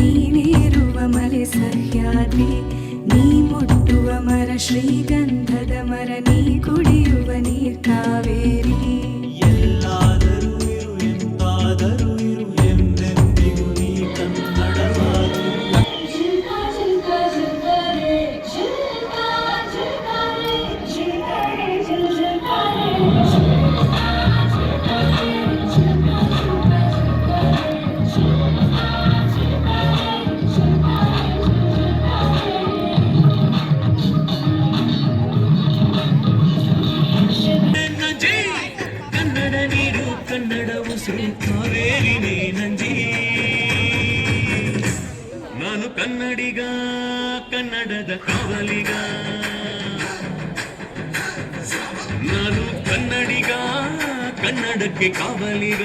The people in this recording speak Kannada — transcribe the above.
ನೀನಿರುವ ಮಲೆ ಸಹ್ಯಾದ್ರಿ ನೀ ಮುಟ್ಟುವ ಮರ ಶ್ರೀಗಂಧದ ಮರ ನೀ ಕುಡಿಯುವ ನೀರ್ ಉಸಿರು ಕಾವೇರಿನೇ ನಂಜಿ. ನಾನು ಕನ್ನಡಿಗ ಕನ್ನಡದ ಕಾವಲಿಗ. ನಾನು ಕನ್ನಡಿಗ ಕನ್ನಡಕ್ಕೆ ಕಾವಲಿಗ.